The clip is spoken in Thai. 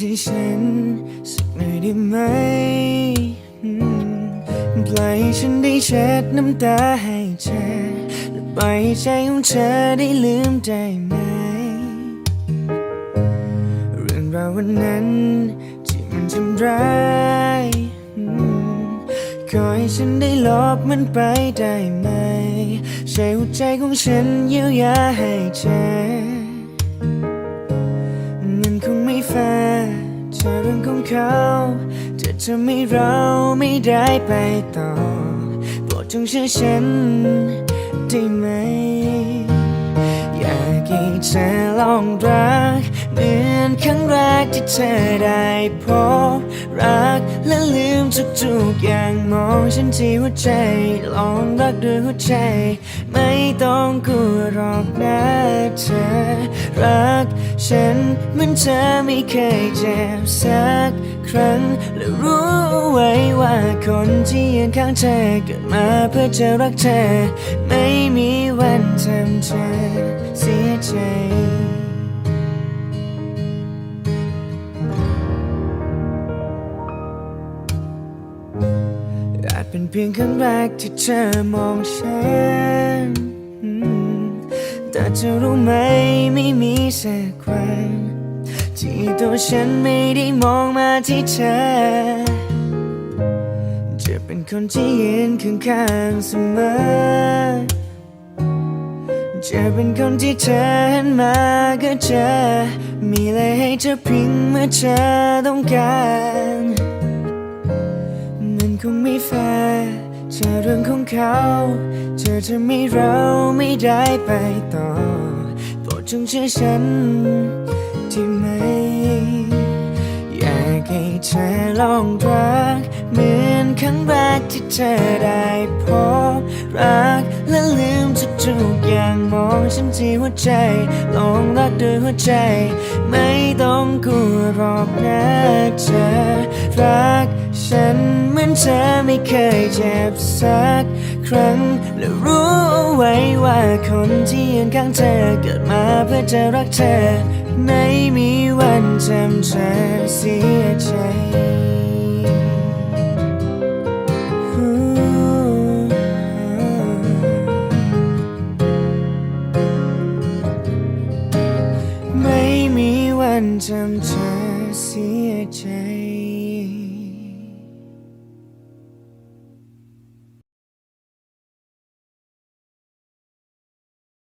ที่ฉันสักหน่อยได้ไหมปล่อยให้ฉันได้เช็ดน้ำตาให้เธอและปล่อยให้ใจของเธอได้ลืมได้ไหม เรื่องราววันนั้นที่มันทำร้ายขอให้ฉันได้ลบมันไปได้ไหม ใช้หัวใจของฉันเยียวยาให้เธอ รื่องของเขาจะทำให้เราไม่ได้ไปต่อโปรดจงเชื่อฉันได้ไหม อยากให้เธอลองรัก เหมือนครั้งแรกที่เธอได้พบรักและลืมทุกๆอย่างมองฉันที่หัวใจ ลองรักด้วยหัวใจ ไม่ต้องกลัวหรอกนะ เธอรักฉันเหมือนเธอไม่เคยเจ็บสักครั้ง และรู้ไว้ว่าคนที่ยืนข้างเธอเกิดมาเพื่อจะรักเธอ ไม่มีวันทำเธอเสียใจอาจเป็นเพียงครั้งแรกที่เธอมองฉัน แต่เธอรู้ไหมไม่มีสักวันที่ตัวฉันไม่ได้มองมาที่เธอ จะเป็นคนที่ยืนข้างๆเสมอ จะเป็นคนที่เธอเห็นมาก็เจอ มีอะไรให้เธอพิงเมื่อเธอต้องการ มันคงไม่แฟร์ เธอเรื่องของเขา เธอจะไม่เราไม่ได้ไปต่อโปรดจงเชื่อฉันที่ไหม อยากให้เธอลองรัก เหมือนครั้งแรกที่เธอได้พบรักและลืมทุกๆ อย่างมองฉันที่หัวใจ ลองรักด้วยหัวใจ ไม่ต้องกลัวหรอกนะเธอรักฉันเหมือนเธอไม่เคยเจ็บสักครั้ง และรู้ไว้ว่าคนที่ยืนข้างเธอเกิดมาเพื่อจะรักเธอ ไม่มีวันทำเธอเสียใจ มันทำเธอเสียใจ